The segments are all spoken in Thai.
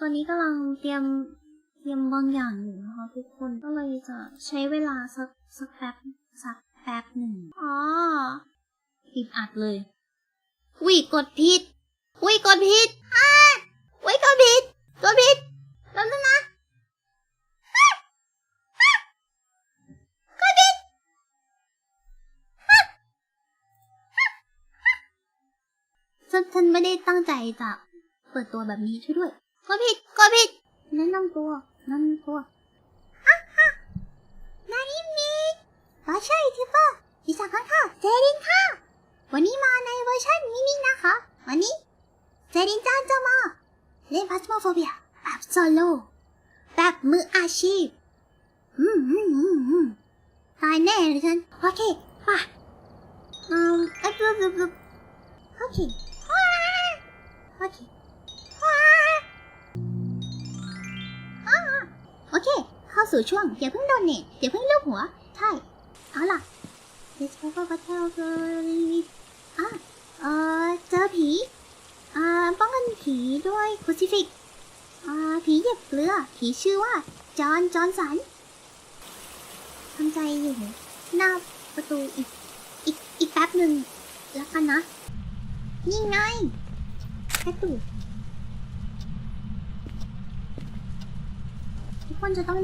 ตอนนี้กำลังเตรียมเตรียมบางอย่างอยู่นะคะทุกคนก็เลยจะใช้เวลาสักสักแป๊บสักแป๊บหนึ่งอ๋อปิดอัดเลยวิกดผิดวิกดผิดอ้าวิกดผิดกดผิดแล้วนึงนะอ้าอ้ากดผิดอ้าอ้าอ้าฉันฉันไม่ได้ตั้งใจจะเปิดตัวแบบนี้ช่วยด้วย กดผิดกดผิดแนะนำตัวแนะนำตัวฮ่าฮ่านาริมิอ๋อใช่ที่ป่ะดิฉันค่ะเจรินค่ะ วันนี้มาในเวอร์ชันมินินะคะ วันนี้เจรินจังจะมาเล่นพัสโมโฟเบียแบบโซโล่แบบมืออาชีพ อืมอืมอืมอืมตายแน่เลยฉัน โอเคป่ะอืมอ๊ะปุ๊บปุ๊บปุ๊บโอเคว้าโอเค เค เข้าสู่ช่วงอย่าเพิ่งโดนเน็ตอย่าเพิ่งลูบหัว ใช่ เอาล่ะ Let's go for battle อะเออเจอผีอ่าป้องกันผีด้วยครูซิฟิกอ่าผีเหยียบเกลือ ผีชื่อว่า จอห์นจอห์นสันทำใจอยู่ หน้าประตูอีก อีก อีกแป๊บหนึ่งแล้วกันนะ นี่ไงกระตุก ทุกคนจะต้อ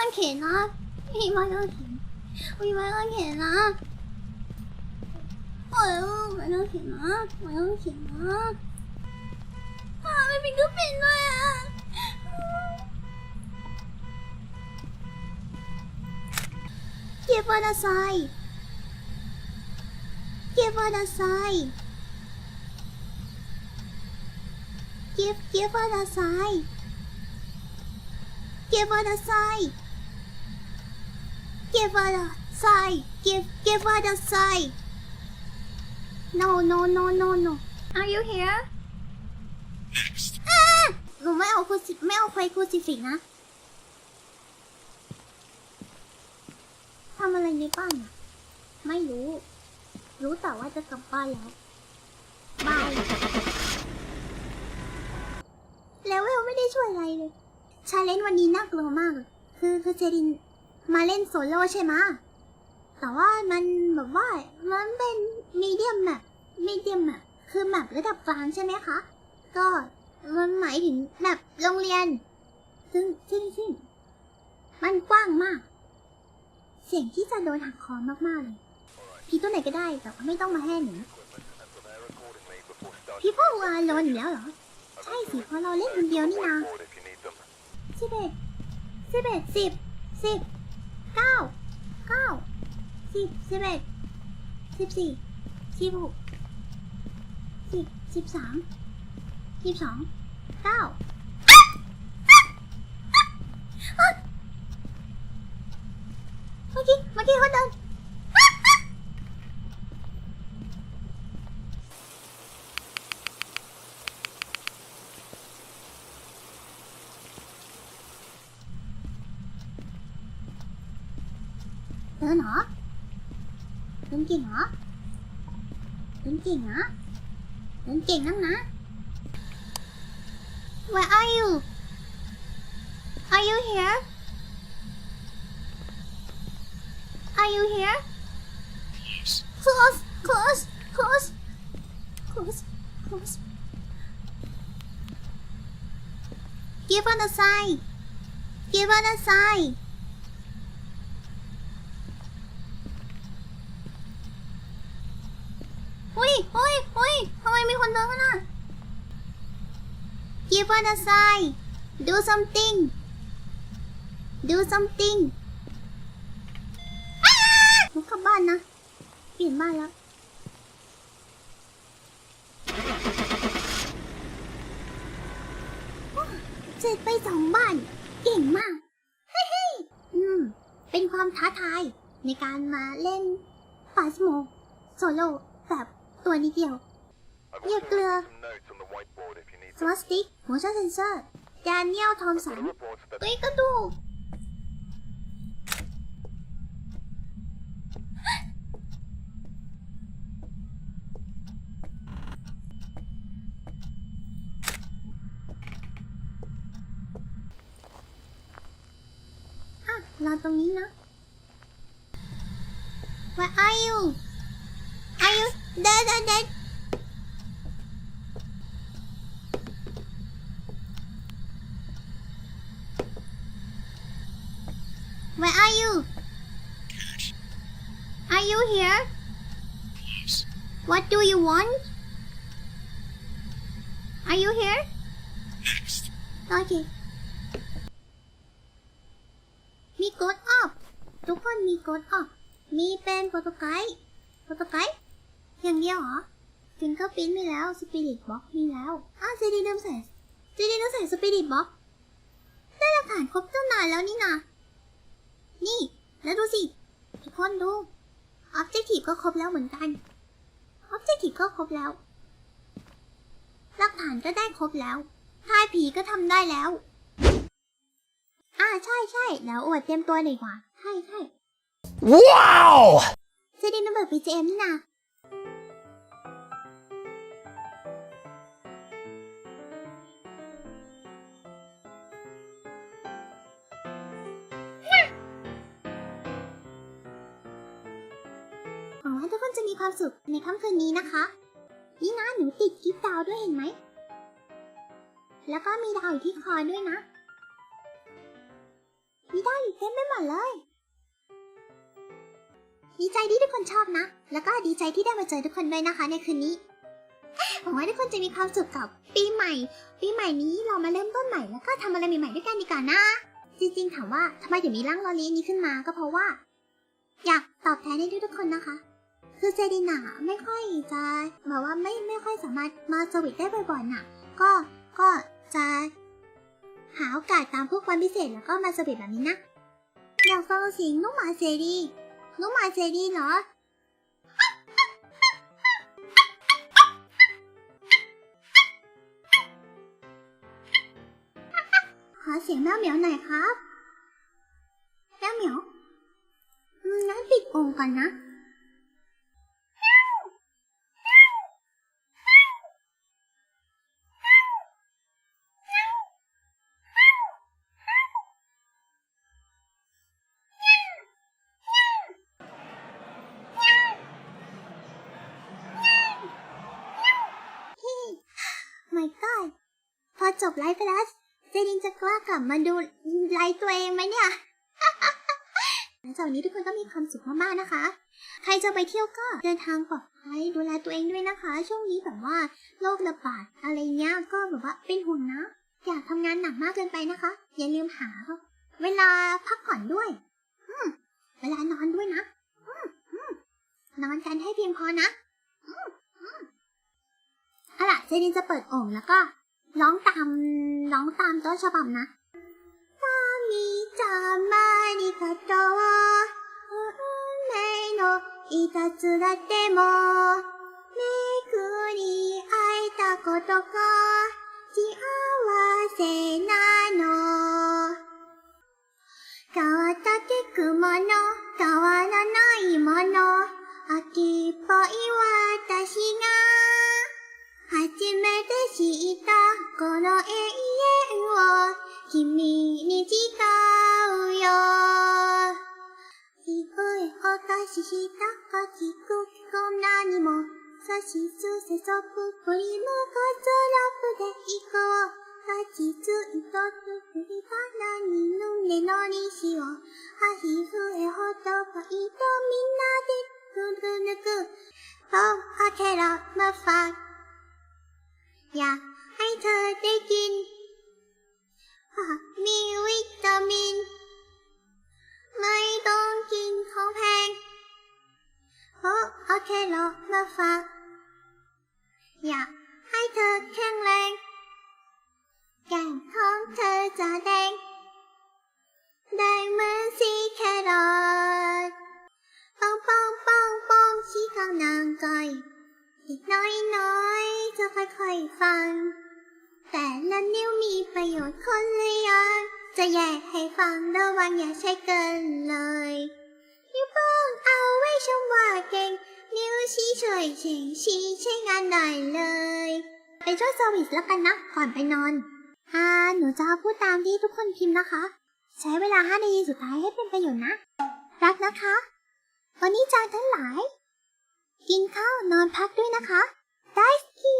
กางเขนนะมีไม้กางเขนมีไม้กางเขนนะโอ้ยไม้กางเขนนะไม้กางเขนนะอ่าไม่เป็นก็เป็นด้วยอะเก็บวันอะไซเก็บวันอะไซเก็บเก็บวันอะไซ Give her the sign. Give her the sign. Give give her the sign. No no no no no. Are you here? อ่าหนูไม่เอาคูซิไม่เอาไฟคูซิฟิกนะทำอะไรในบ้านอะไม่รู้ รู้แต่ว่าจะกลับบ้านแล้วบายแล้วเวลไม่ได้ช่วยอะไรเลย ชาเลนจ์วันนี้น่ากลัวมากเลยคือคือเจริน มาเล่นโซโล่ใช่ไหมแต่ว่ามันแบบว่ามันเป็นมีเดียมแมปมีเดียมแมปคือแมประดับกลางใช่ไหมคะ ก็มันหมายถึงแมปโรงเรียน ซึ่งซึ่งซึ่งมันกว้างมาก เสียงที่จะโดนหักคอมากๆเลยพี่ตัวไหนก็ได้แต่ว่าไม่ต้องมาแห่หนูพี่พ่อวาลนอยู่แล้วเหรอ ใช่สิเพราะเราเล่นคนเดียวนี่นาสิบเอ็ดสิบเอ็ดสิบสิบ เก้าเก้าสิบสิบเอ็ดสิบสี่สิบหกสิบสิบสามสิบสองเก้าเมื่อกี้เมื่อกี้เขาเดินเดินเหรอเดินเก่งเหรอเดินเก่งเห รอเดินเก่งนักนะ Where are you Are you here Are you here Close close close close close Give us a sign Give us a sign อุ้ยอุ้ยอุ้ยทำไมมีคนเดินข้างหน้า Give us a sign Do something Do something อ้าหนูกลับบ้านนบ้านแล้ว เสร็จไปสองบ้าน เก่งมากเฮ้ยๆอืม เป็นความท้าทายในการมาเล่นฟาสโมโซโล่แบบตัวนิดเดียว I've Yeah, also clear. written some notes on the whiteboard if you need สวัสดิก motion sensor ดานิเอลทอมสัน them. Reports that ตุ้ยกระดูกอะรอตรงนี้นะ Where are you Are you dead dead dead Where are you? Are you here? Yes. What do you want? Are you here? Next. โอเคมีกดออฟทุกคนมีกดออฟมีเป็นโปรโตไกด์โปรโตไกด์อย่างเดียวเหรอฟิงเกอร์ปิ้นมีแล้วสปิริตบ็อกมีแล้วอ้าวเจดีเดิมใส่เจดีเดิมใส่สปิริตบ็อกได้หลักฐานครบตั้งนานแล้วนี่นะ นี่ แล้วดูสิทุกคนดูออบเจกตีฟก็ครบแล้วเหมือนกันออบเจกตีฟก็ครบแล้ว หลักฐานก็ได้ครบแล้วทายผีก็ทำได้แล้ว อ่าใช่ใช่แล้วอวดเตรียมตัวหน่อยดีกว่า ใช่ใช่ Wow! เจดีนัมเบอร์พีเจมนี่นะ ว่าทุกคนจะมีความสุขในค่ำคืนนี้นะคะ นี่นะหนูติดกิฟต์ดาวด้วยเห็นไหม แล้วก็มีดาวอยู่ที่คอด้วยนะ มีดาวอยู่เต็มไปหมดเลย ดีใจที่ทุกคนชอบนะ แล้วก็ดีใจที่ได้มาเจอทุกคนด้วยนะคะ ในคืนนี้หวังว่าทุกคนจะมีความสุขกับปีใหม่ ปีใหม่นี้เรามาเริ่มต้นใหม่แล้วก็ทำอะไรใหม่ๆด้วยกันดีกว่านะ จริงๆถามว่าทำไมถึงมีร่างลอลีนี้ขึ้นมาก็เพราะว่า อยากตอบแทนให้ทุกๆคนนะคะ คือเจดิน่ะไม่ค่อยจะแบบว่าไม่ไม่ค่อยสามารถมาสวิตได้บ่อยๆน่ะ ก็ก็จะหาโอกาสตามพวกวันพิเศษแล้วก็มาสวิตแบบนี้นะอยากฟังเสียงน้องหมาเจดีน้องหมาเจดีเหรอขอเสียงแมวเหมียวหน่อยครับแมวเหมียวงั้นปิดโอ่งก่อนนะ อจบไลฟ์ไปแล้วเจดินจะกล้ากลับมาดูไลฟ์ตัวเองไหมเนี่ยหลังจากนี้ทุกคนก็มีความสุขมากๆนะคะ ใครจะไปเที่ยวก็เดินทางปลอดภัยดูแลตัวเองด้วยนะคะ ช่วงนี้แบบว่าโรคระบาดอะไรเงี้ยก็แบบว่าเป็นห่วงนะ อย่าทำงานหนักมากเกินไปนะคะ อย่าลืมหา เวลาพักผ่อนด้วย เวลานอนด้วยนะออนอนกันให้เพียงพอนะอืมอืมเอาล่ะเจดินจะเปิดโอ่งแล้วก็ ร้องตามร้องตามต้นฉบับนะตามีจามาริกาโตะ運命のいたずらでもめくり会えたことが 違うよ。低いお菓ししたか聞くこんなにも。さしすせそくプりムかツラップでいこう。立ちついとつくり花にぬねのにしを。はひふえほとぽいとみんなでぐるぬく。とあけろまファ。や。 ค่อยๆฟัง แต่ละนิ้วมีประโยชน์คนละอย่างจะแยกให้ฟังระวังอย่าใช้เกินเลย นิ้วโป้งเอาไว้ชมว่าเก่ง นิ้วชี้ช่วยเฉงชี้ใช้งานได้เลย ไปช่วยเซอร์วิสแล้วกันนะก่อนไปนอนอ่าหนูจะพูดตามที่ทุกคนพิมพ์นะคะ ใช้เวลา5นาทีสุดท้ายให้เป็นประโยชน์นะ รักนะคะ วันนี้จางทั้งหลาย กินข้าวนอนพักด้วยนะคะ ได้สิ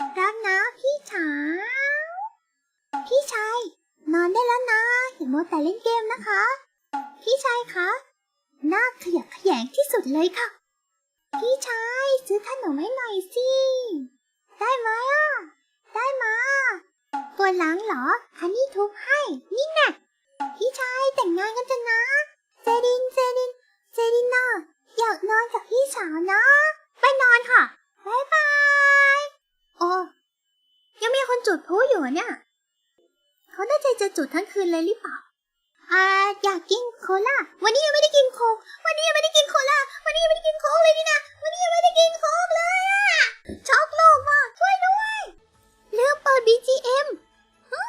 รักนะพี่ฉาพี่ชายนอนได้แล้วนะอย่ามัวแต่เล่นเกมนะคะ พี่ชายคะหน้าขยักขยงที่สุดเลยค่ะ พี่ชายซื้อขนมให้หน่อยสิ ได้ไหมอะ ได้มาปวดหลังเหรอ อันนี้ทุบให้ นี่ไงพี่ชายแต่งงานกันจะนะเซรินเซรินเซริน่าอยากนอนกับพี่สาวนะ ไปนอนค่ะบายบาย จุดพลุอยู่เนี่ย เขาได้ใจจะจุดทั้งคืนเลยหรือเปล่าอ่าอยากกินโคลาวันนี้ยังไม่ได้กินโคกวันนี้ยังไม่ได้กินโคลาวันนี้ยังไม่ได้กินโคกเลยนี่นะวันนี้ยังไม่ได้กินโคกเลยอะช็อกโลกว่ะช่วยด้วยเลือกเปิด BGM ฮึ